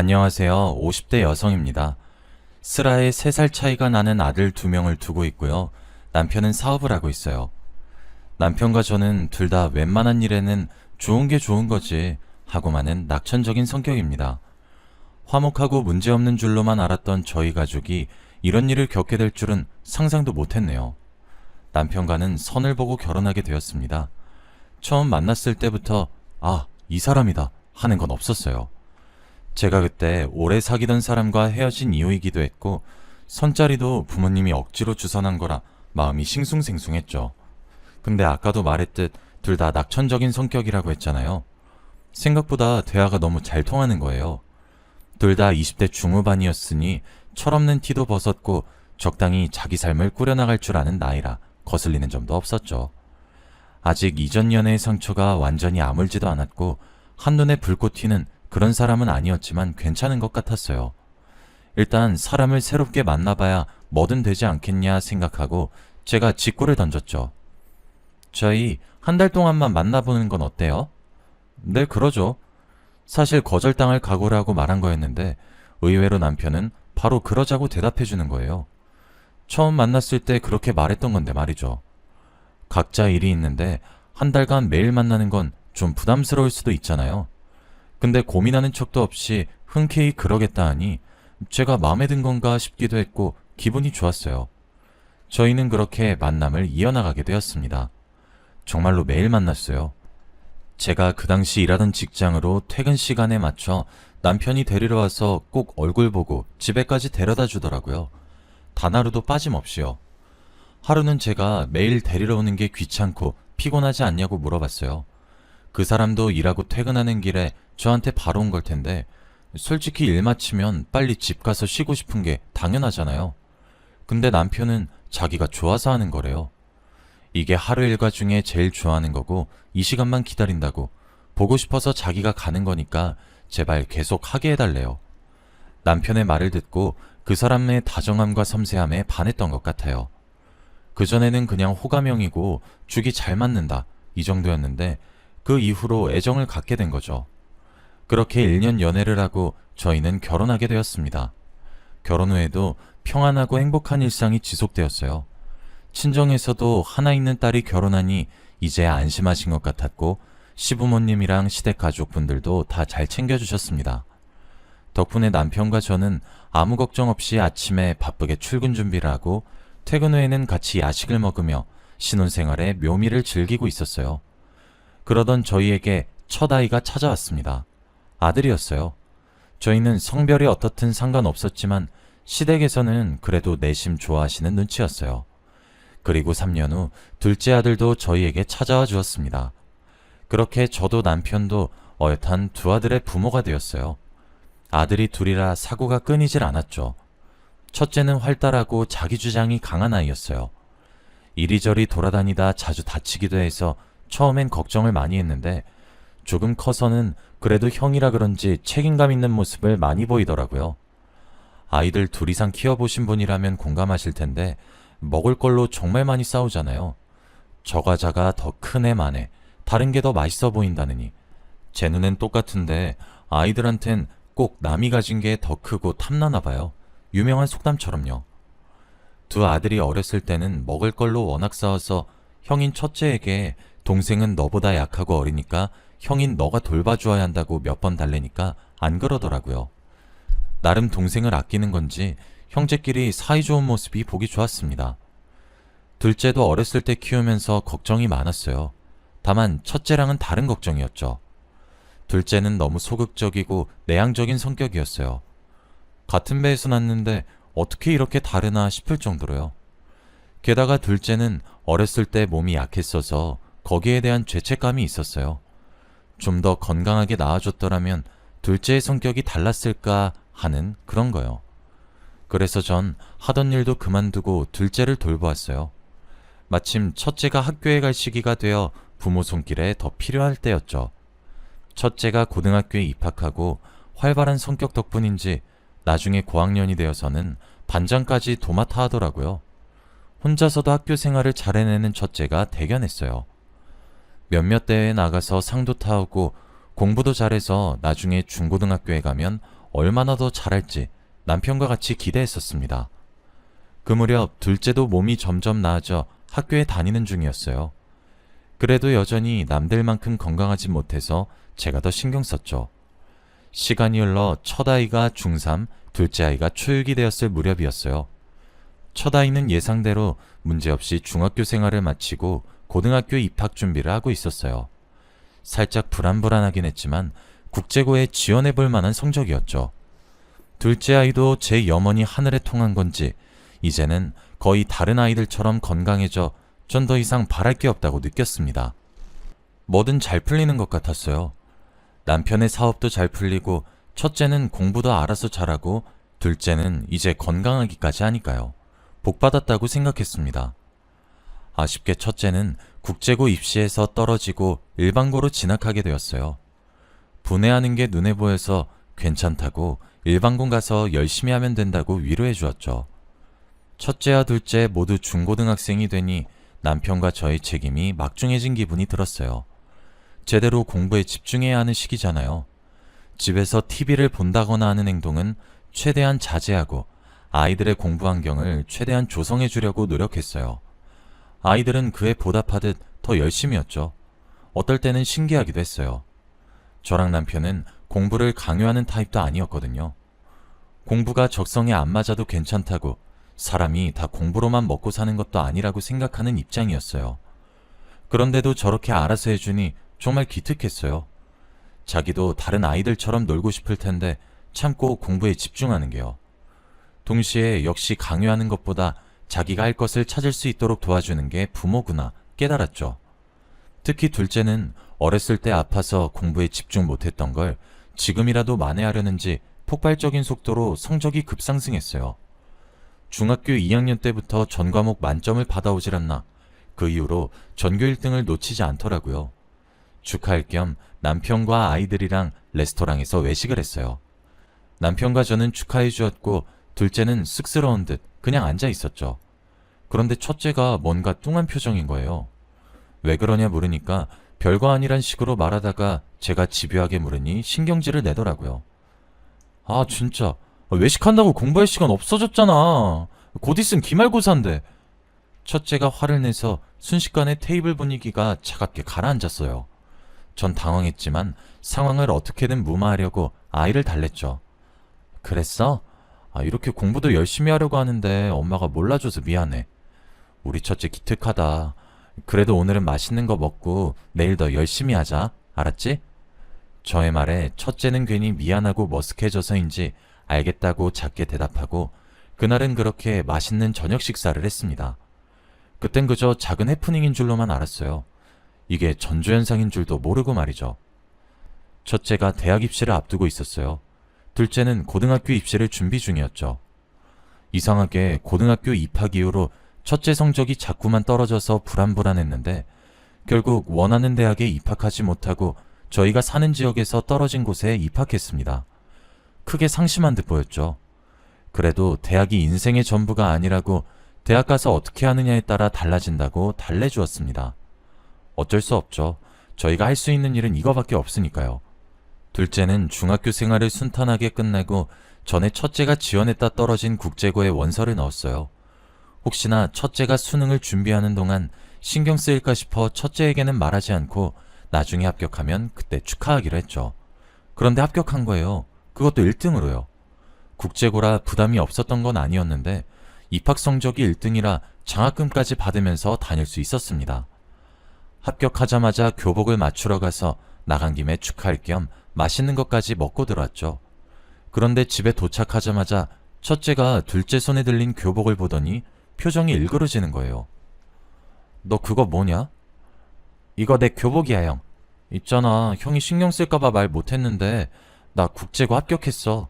안녕하세요. 50대 여성입니다. 슬아에 3살 차이가 나는 아들 2명을 두고 있고요. 남편은 사업을 하고 있어요. 남편과 저는 둘 다 웬만한 일에는 좋은 게 좋은 거지 하고만은 낙천적인 성격입니다. 화목하고 문제없는 줄로만 알았던 저희 가족이 이런 일을 겪게 될 줄은 상상도 못했네요. 남편과는 선을 보고 결혼하게 되었습니다. 처음 만났을 때부터 아, 이 사람이다 하는 건 없었어요. 제가 그때 오래 사귀던 사람과 헤어진 이유이기도 했고 선자리도 부모님이 억지로 주선한 거라 마음이 싱숭생숭했죠. 근데 아까도 말했듯 둘 다 낙천적인 성격이라고 했잖아요. 생각보다 대화가 너무 잘 통하는 거예요. 둘 다 20대 중후반이었으니 철없는 티도 벗었고 적당히 자기 삶을 꾸려나갈 줄 아는 나이라 거슬리는 점도 없었죠. 아직 이전 연애의 상처가 완전히 아물지도 않았고 한눈에 불꽃 튀는 그런 사람은 아니었지만 괜찮은 것 같았어요. 일단 사람을 새롭게 만나봐야 뭐든 되지 않겠냐 생각하고 제가 직구를 던졌죠. 저희 한 달 동안만 만나보는 건 어때요? 네, 그러죠. 사실 거절당할 각오라고 말한 거였는데 의외로 남편은 바로 그러자고 대답해 주는 거예요. 처음 만났을 때 그렇게 말했던 건데 말이죠. 각자 일이 있는데 한 달간 매일 만나는 건 좀 부담스러울 수도 있잖아요. 근데 고민하는 척도 없이 흔쾌히 그러겠다 하니 제가 마음에 든 건가 싶기도 했고 기분이 좋았어요. 저희는 그렇게 만남을 이어나가게 되었습니다. 정말로 매일 만났어요. 제가 그 당시 일하던 직장으로 퇴근 시간에 맞춰 남편이 데리러 와서 꼭 얼굴 보고 집에까지 데려다 주더라고요. 단 하루도 빠짐없이요. 하루는 제가 매일 데리러 오는 게 귀찮고 피곤하지 않냐고 물어봤어요. 그 사람도 일하고 퇴근하는 길에 저한테 바로 온 걸 텐데 솔직히 일 마치면 빨리 집 가서 쉬고 싶은 게 당연하잖아요. 근데 남편은 자기가 좋아서 하는 거래요. 이게 하루 일과 중에 제일 좋아하는 거고 이 시간만 기다린다고 보고 싶어서 자기가 가는 거니까 제발 계속 하게 해달래요. 남편의 말을 듣고 그 사람의 다정함과 섬세함에 반했던 것 같아요. 그전에는 그냥 호감형이고 죽이 잘 맞는다 이 정도였는데 그 이후로 애정을 갖게 된 거죠. 그렇게 1년 연애를 하고 저희는 결혼하게 되었습니다. 결혼 후에도 평안하고 행복한 일상이 지속되었어요. 친정에서도 하나 있는 딸이 결혼하니 이제 안심하신 것 같았고 시부모님이랑 시댁 가족분들도 다 잘 챙겨주셨습니다. 덕분에 남편과 저는 아무 걱정 없이 아침에 바쁘게 출근 준비를 하고 퇴근 후에는 같이 야식을 먹으며 신혼생활의 묘미를 즐기고 있었어요. 그러던 저희에게 첫 아이가 찾아왔습니다. 아들이었어요. 저희는 성별이 어떻든 상관없었지만 시댁에서는 그래도 내심 좋아하시는 눈치였어요. 그리고 3년 후 둘째 아들도 저희에게 찾아와 주었습니다. 그렇게 저도 남편도 어엿한 두 아들의 부모가 되었어요. 아들이 둘이라 사고가 끊이질 않았죠. 첫째는 활달하고 자기 주장이 강한 아이였어요. 이리저리 돌아다니다 자주 다치기도 해서 처음엔 걱정을 많이 했는데 조금 커서는 그래도 형이라 그런지 책임감 있는 모습을 많이 보이더라고요. 아이들 둘 이상 키워보신 분이라면 공감하실 텐데 먹을 걸로 정말 많이 싸우잖아요. 저 과자가 더 큰 애만에 다른 게 더 맛있어 보인다느니 제 눈엔 똑같은데 아이들한텐 꼭 남이 가진 게 더 크고 탐나나 봐요. 유명한 속담처럼요. 두 아들이 어렸을 때는 먹을 걸로 워낙 싸워서 형인 첫째에게 동생은 너보다 약하고 어리니까 형인 너가 돌봐주어야 한다고 몇 번 달래니까 안 그러더라고요. 나름 동생을 아끼는 건지 형제끼리 사이좋은 모습이 보기 좋았습니다. 둘째도 어렸을 때 키우면서 걱정이 많았어요. 다만 첫째랑은 다른 걱정이었죠. 둘째는 너무 소극적이고 내향적인 성격이었어요. 같은 배에서 났는데 어떻게 이렇게 다르나 싶을 정도로요. 게다가 둘째는 어렸을 때 몸이 약했어서 거기에 대한 죄책감이 있었어요. 좀 더 건강하게 낳아줬더라면 둘째의 성격이 달랐을까 하는 그런 거요. 그래서 전 하던 일도 그만두고 둘째를 돌보았어요. 마침 첫째가 학교에 갈 시기가 되어 부모 손길에 더 필요할 때였죠. 첫째가 고등학교에 입학하고 활발한 성격 덕분인지 나중에 고학년이 되어서는 반장까지 도맡아 하더라고요. 혼자서도 학교 생활을 잘 해내는 첫째가 대견했어요. 몇몇 대회에 나가서 상도 타오고 공부도 잘해서 나중에 중고등학교에 가면 얼마나 더 잘할지 남편과 같이 기대했었습니다. 그 무렵 둘째도 몸이 점점 나아져 학교에 다니는 중이었어요. 그래도 여전히 남들만큼 건강하지 못해서 제가 더 신경 썼죠. 시간이 흘러 첫 아이가 중3, 둘째 아이가 초육이 되었을 무렵이었어요. 첫 아이는 예상대로 문제없이 중학교 생활을 마치고 고등학교 입학 준비를 하고 있었어요. 살짝 불안불안하긴 했지만 국제고에 지원해 볼 만한 성적이었죠. 둘째 아이도 제 염원이 하늘에 통한 건지 이제는 거의 다른 아이들처럼 건강해져 전 더 이상 바랄 게 없다고 느꼈습니다. 뭐든 잘 풀리는 것 같았어요. 남편의 사업도 잘 풀리고 첫째는 공부도 알아서 잘하고 둘째는 이제 건강하기까지 하니까요. 복 받았다고 생각했습니다. 아쉽게 첫째는 국제고 입시에서 떨어지고 일반고로 진학하게 되었어요. 분해하는 게 눈에 보여서 괜찮다고 일반고 가서 열심히 하면 된다고 위로해 주었죠. 첫째와 둘째 모두 중고등학생이 되니 남편과 저의 책임이 막중해진 기분이 들었어요. 제대로 공부에 집중해야 하는 시기잖아요. 집에서 TV를 본다거나 하는 행동은 최대한 자제하고 아이들의 공부 환경을 최대한 조성해 주려고 노력했어요. 아이들은 그에 보답하듯 더 열심히였죠. 어떨 때는 신기하기도 했어요. 저랑 남편은 공부를 강요하는 타입도 아니었거든요. 공부가 적성에 안 맞아도 괜찮다고 사람이 다 공부로만 먹고 사는 것도 아니라고 생각하는 입장이었어요. 그런데도 저렇게 알아서 해주니 정말 기특했어요. 자기도 다른 아이들처럼 놀고 싶을 텐데 참고 공부에 집중하는 게요. 동시에 역시 강요하는 것보다 자기가 할 것을 찾을 수 있도록 도와주는 게 부모구나 깨달았죠. 특히 둘째는 어렸을 때 아파서 공부에 집중 못했던 걸 지금이라도 만회하려는지 폭발적인 속도로 성적이 급상승했어요. 중학교 2학년 때부터 전 과목 만점을 받아오질 않나 그 이후로 전교 1등을 놓치지 않더라고요. 축하할 겸 남편과 아이들이랑 레스토랑에서 외식을 했어요. 남편과 저는 축하해 주었고 둘째는 쑥스러운 듯 그냥 앉아 있었죠. 그런데 첫째가 뭔가 뚱한 표정인 거예요. 왜 그러냐 물으니까 별거 아니란 식으로 말하다가 제가 집요하게 물으니 신경질을 내더라고요. 아 진짜 외식한다고 공부할 시간 없어졌잖아. 곧 있으면 기말고사인데. 첫째가 화를 내서 순식간에 테이블 분위기가 차갑게 가라앉았어요. 전 당황했지만 상황을 어떻게든 무마하려고 아이를 달랬죠. 그랬어? 아, 이렇게 공부도 열심히 하려고 하는데 엄마가 몰라줘서 미안해. 우리 첫째 기특하다. 그래도 오늘은 맛있는 거 먹고 내일 더 열심히 하자. 알았지? 저의 말에 첫째는 괜히 미안하고 머쓱해져서인지 알겠다고 작게 대답하고 그날은 그렇게 맛있는 저녁 식사를 했습니다. 그땐 그저 작은 해프닝인 줄로만 알았어요. 이게 전조현상인 줄도 모르고 말이죠. 첫째가 대학 입시를 앞두고 있었어요. 둘째는 고등학교 입시를 준비 중이었죠. 이상하게 고등학교 입학 이후로 첫째 성적이 자꾸만 떨어져서 불안불안했는데 결국 원하는 대학에 입학하지 못하고 저희가 사는 지역에서 떨어진 곳에 입학했습니다. 크게 상심한 듯 보였죠. 그래도 대학이 인생의 전부가 아니라고 대학 가서 어떻게 하느냐에 따라 달라진다고 달래주었습니다. 어쩔 수 없죠. 저희가 할 수 있는 일은 이거밖에 없으니까요. 둘째는 중학교 생활을 순탄하게 끝내고 전에 첫째가 지원했다 떨어진 국제고에 원서를 넣었어요. 혹시나 첫째가 수능을 준비하는 동안 신경 쓰일까 싶어 첫째에게는 말하지 않고 나중에 합격하면 그때 축하하기로 했죠. 그런데 합격한 거예요. 그것도 1등으로요. 국제고라 부담이 없었던 건 아니었는데 입학 성적이 1등이라 장학금까지 받으면서 다닐 수 있었습니다. 합격하자마자 교복을 맞추러 가서 나간 김에 축하할 겸 맛있는 것까지 먹고 들어왔죠. 그런데 집에 도착하자마자 첫째가 둘째 손에 들린 교복을 보더니 표정이 일그러지는 거예요. 너 그거 뭐냐? 이거 내 교복이야, 형. 있잖아, 형이 신경 쓸까봐 말 못했는데, 나 국제고 합격했어.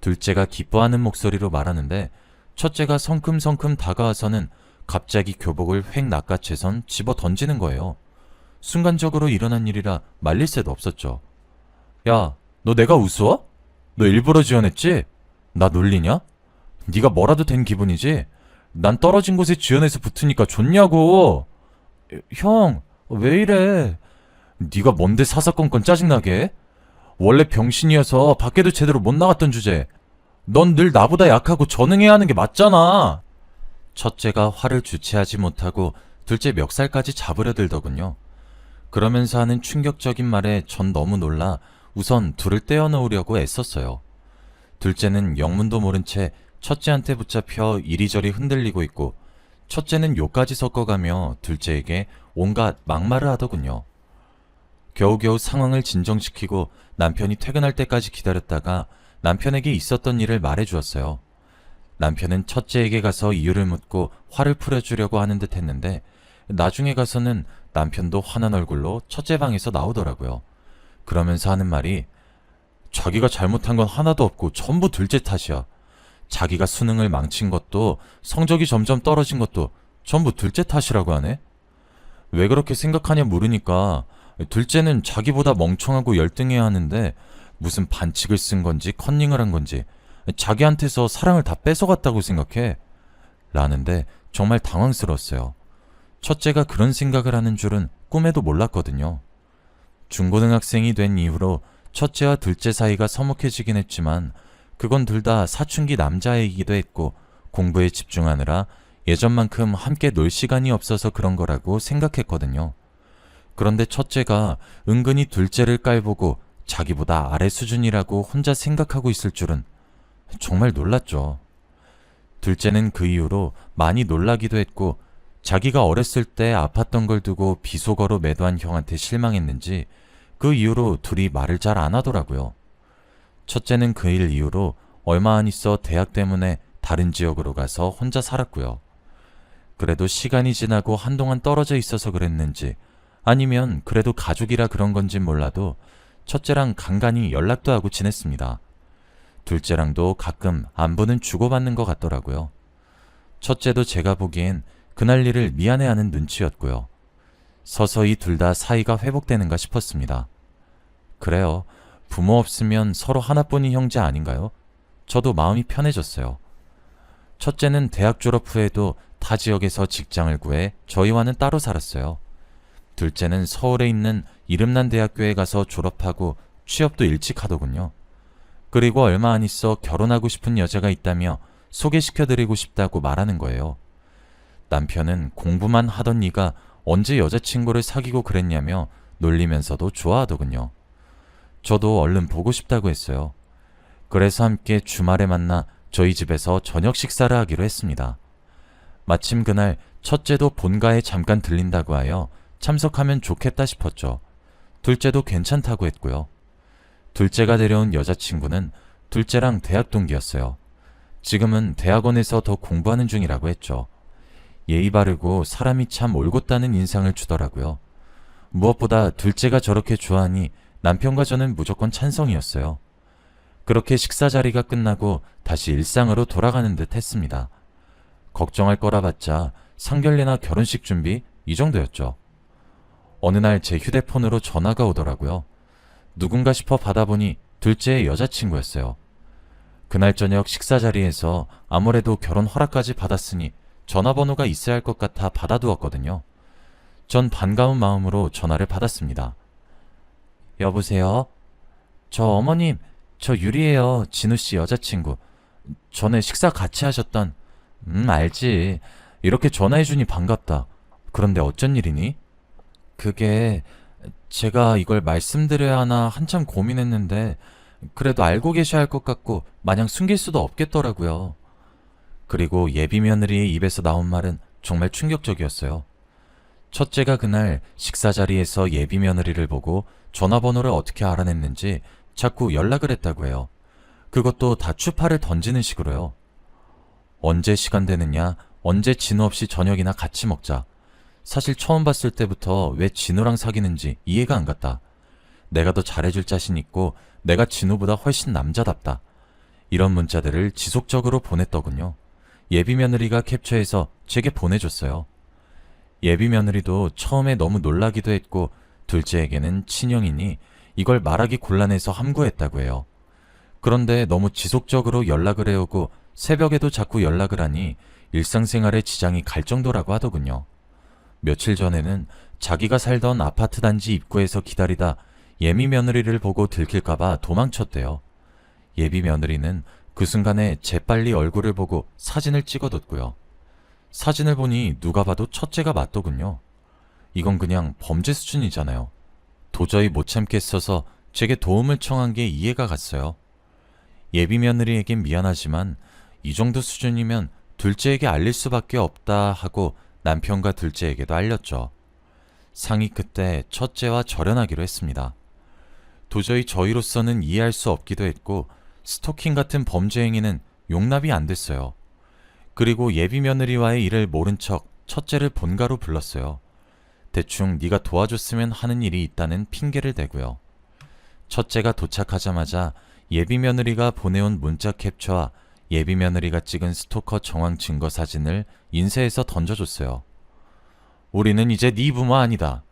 둘째가 기뻐하는 목소리로 말하는데, 첫째가 성큼성큼 다가와서는 갑자기 교복을 획 낚아채선 집어 던지는 거예요. 순간적으로 일어난 일이라 말릴 새도 없었죠. 야, 너 내가 우스워? 너 일부러 지원했지? 나 놀리냐? 네가 뭐라도 된 기분이지? 난 떨어진 곳에 지원해서 붙으니까 좋냐고. 형, 왜 이래? 네가 뭔데 사사건건 짜증나게? 해? 원래 병신이어서 밖에도 제대로 못 나갔던 주제. 넌 늘 나보다 약하고 전응해야 하는 게 맞잖아. 첫째가 화를 주체하지 못하고 둘째 멱살까지 잡으려 들더군요. 그러면서 하는 충격적인 말에 전 너무 놀라 우선 둘을 떼어놓으려고 애썼어요. 둘째는 영문도 모른 채 첫째한테 붙잡혀 이리저리 흔들리고 있고 첫째는 욕까지 섞어가며 둘째에게 온갖 막말을 하더군요. 겨우겨우 상황을 진정시키고 남편이 퇴근할 때까지 기다렸다가 남편에게 있었던 일을 말해 주었어요. 남편은 첫째에게 가서 이유를 묻고 화를 풀어주려고 하는 듯 했는데 나중에 가서는 남편도 화난 얼굴로 첫째 방에서 나오더라고요. 그러면서 하는 말이 자기가 잘못한 건 하나도 없고 전부 둘째 탓이야. 자기가 수능을 망친 것도 성적이 점점 떨어진 것도 전부 둘째 탓이라고 하네. 왜 그렇게 생각하냐 물으니까 둘째는 자기보다 멍청하고 열등해야 하는데 무슨 반칙을 쓴 건지 컨닝을 한 건지 자기한테서 사랑을 다 뺏어갔다고 생각해. 라는데 정말 당황스러웠어요. 첫째가 그런 생각을 하는 줄은 꿈에도 몰랐거든요. 중고등학생이 된 이후로 첫째와 둘째 사이가 서먹해지긴 했지만 그건 둘 다 사춘기 남자이기도 했고 공부에 집중하느라 예전만큼 함께 놀 시간이 없어서 그런 거라고 생각했거든요. 그런데 첫째가 은근히 둘째를 깔보고 자기보다 아래 수준이라고 혼자 생각하고 있을 줄은 정말 놀랐죠. 둘째는 그 이후로 많이 놀라기도 했고 자기가 어렸을 때 아팠던 걸 두고 비속어로 매도한 형한테 실망했는지 그 이후로 둘이 말을 잘 안 하더라고요. 첫째는 그 일 이후로 얼마 안 있어 대학 때문에 다른 지역으로 가서 혼자 살았고요. 그래도 시간이 지나고 한동안 떨어져 있어서 그랬는지 아니면 그래도 가족이라 그런 건진 몰라도 첫째랑 간간히 연락도 하고 지냈습니다. 둘째랑도 가끔 안부는 주고받는 것 같더라고요. 첫째도 제가 보기엔 그날 일을 미안해하는 눈치였고요. 서서히 둘 다 사이가 회복되는가 싶었습니다. 그래요. 부모 없으면 서로 하나뿐인 형제 아닌가요? 저도 마음이 편해졌어요. 첫째는 대학 졸업 후에도 타 지역에서 직장을 구해 저희와는 따로 살았어요. 둘째는 서울에 있는 이름난 대학교에 가서 졸업하고 취업도 일찍 하더군요. 그리고 얼마 안 있어 결혼하고 싶은 여자가 있다며 소개시켜드리고 싶다고 말하는 거예요. 남편은 공부만 하던 네가 언제 여자친구를 사귀고 그랬냐며 놀리면서도 좋아하더군요. 저도 얼른 보고 싶다고 했어요. 그래서 함께 주말에 만나 저희 집에서 저녁 식사를 하기로 했습니다. 마침 그날 첫째도 본가에 잠깐 들린다고 하여 참석하면 좋겠다 싶었죠. 둘째도 괜찮다고 했고요. 둘째가 데려온 여자친구는 둘째랑 대학 동기였어요. 지금은 대학원에서 더 공부하는 중이라고 했죠. 예의 바르고 사람이 참 올곧다는 인상을 주더라고요. 무엇보다 둘째가 저렇게 좋아하니 남편과 저는 무조건 찬성이었어요. 그렇게 식사 자리가 끝나고 다시 일상으로 돌아가는 듯 했습니다. 걱정할 거라 봤자 상견례나 결혼식 준비 이 정도였죠. 어느 날 제 휴대폰으로 전화가 오더라고요. 누군가 싶어 받아보니 둘째의 여자친구였어요. 그날 저녁 식사 자리에서 아무래도 결혼 허락까지 받았으니 전화번호가 있어야 할 것 같아 받아두었거든요. 전 반가운 마음으로 전화를 받았습니다. 여보세요? 저 어머님, 저 유리예요. 진우 씨 여자친구. 전에 식사 같이 하셨던, 음, 알지. 이렇게 전화해주니 반갑다. 그런데 어쩐 일이니? 그게, 제가 이걸 말씀드려야 하나 한참 고민했는데, 그래도 알고 계셔야 할 것 같고, 마냥 숨길 수도 없겠더라고요. 그리고 예비 며느리의 입에서 나온 말은 정말 충격적이었어요. 첫째가 그날 식사 자리에서 예비 며느리를 보고 전화번호를 어떻게 알아냈는지 자꾸 연락을 했다고 해요. 그것도 다 추파를 던지는 식으로요. 언제 시간 되느냐, 언제 진우 없이 저녁이나 같이 먹자. 사실 처음 봤을 때부터 왜 진우랑 사귀는지 이해가 안 갔다. 내가 더 잘해줄 자신 있고 내가 진우보다 훨씬 남자답다. 이런 문자들을 지속적으로 보냈더군요. 예비 며느리가 캡처해서 제게 보내줬어요. 예비 며느리도 처음에 너무 놀라기도 했고 둘째에게는 친형이니 이걸 말하기 곤란해서 함구했다고 해요. 그런데 너무 지속적으로 연락을 해오고 새벽에도 자꾸 연락을 하니 일상생활에 지장이 갈 정도라고 하더군요. 며칠 전에는 자기가 살던 아파트 단지 입구에서 기다리다 예비 며느리를 보고 들킬까봐 도망쳤대요. 예비 며느리는 그 순간에 재빨리 얼굴을 보고 사진을 찍어뒀고요. 사진을 보니 누가 봐도 첫째가 맞더군요. 이건 그냥 범죄 수준이잖아요. 도저히 못 참겠어서 제게 도움을 청한 게 이해가 갔어요. 예비 며느리에겐 미안하지만 이 정도 수준이면 둘째에게 알릴 수밖에 없다 하고 남편과 둘째에게도 알렸죠. 상이 그때 첫째와 절연하기로 했습니다. 도저히 저희로서는 이해할 수 없기도 했고 스토킹 같은 범죄 행위는 용납이 안 됐어요. 그리고 예비 며느리와의 일을 모른 척 첫째를 본가로 불렀어요. 대충 네가 도와줬으면 하는 일이 있다는 핑계를 대고요. 첫째가 도착하자마자 예비 며느리가 보내온 문자 캡처와 예비 며느리가 찍은 스토커 정황 증거 사진을 인쇄해서 던져줬어요. 우리는 이제 네 부모 아니다.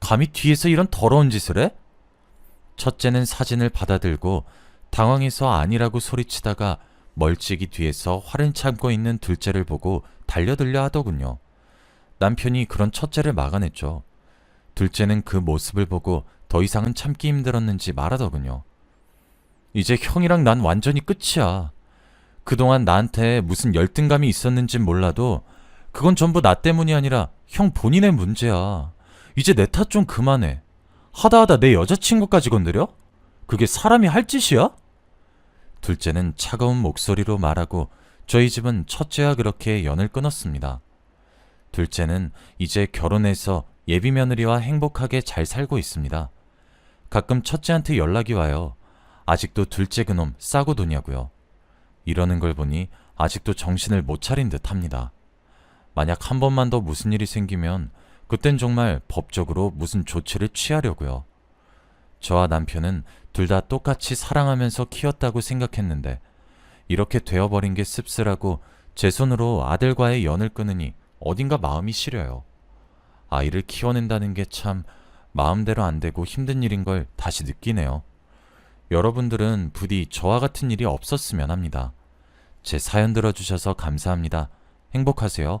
감히 뒤에서 이런 더러운 짓을 해? 첫째는 사진을 받아들고 당황해서 아니라고 소리치다가 멀찍이 뒤에서 화를 참고 있는 둘째를 보고 달려들려 하더군요. 남편이 그런 첫째를 막아냈죠. 둘째는 그 모습을 보고 더 이상은 참기 힘들었는지 말하더군요. 이제 형이랑 난 완전히 끝이야. 그동안 나한테 무슨 열등감이 있었는진 몰라도 그건 전부 나 때문이 아니라 형 본인의 문제야. 이제 내 탓 좀 그만해. 하다 하다 내 여자친구까지 건드려? 그게 사람이 할 짓이야? 둘째는 차가운 목소리로 말하고 저희 집은 첫째와 그렇게 연을 끊었습니다. 둘째는 이제 결혼해서 예비 며느리와 행복하게 잘 살고 있습니다. 가끔 첫째한테 연락이 와요. 아직도 둘째 그놈 싸고 도냐고요. 이러는 걸 보니 아직도 정신을 못 차린 듯 합니다. 만약 한 번만 더 무슨 일이 생기면 그땐 정말 법적으로 무슨 조치를 취하려고요. 저와 남편은 둘 다 똑같이 사랑하면서 키웠다고 생각했는데 이렇게 되어버린 게 씁쓸하고 제 손으로 아들과의 연을 끊으니 어딘가 마음이 시려요. 아이를 키워낸다는 게 참 마음대로 안 되고 힘든 일인 걸 다시 느끼네요. 여러분들은 부디 저와 같은 일이 없었으면 합니다. 제 사연 들어주셔서 감사합니다. 행복하세요.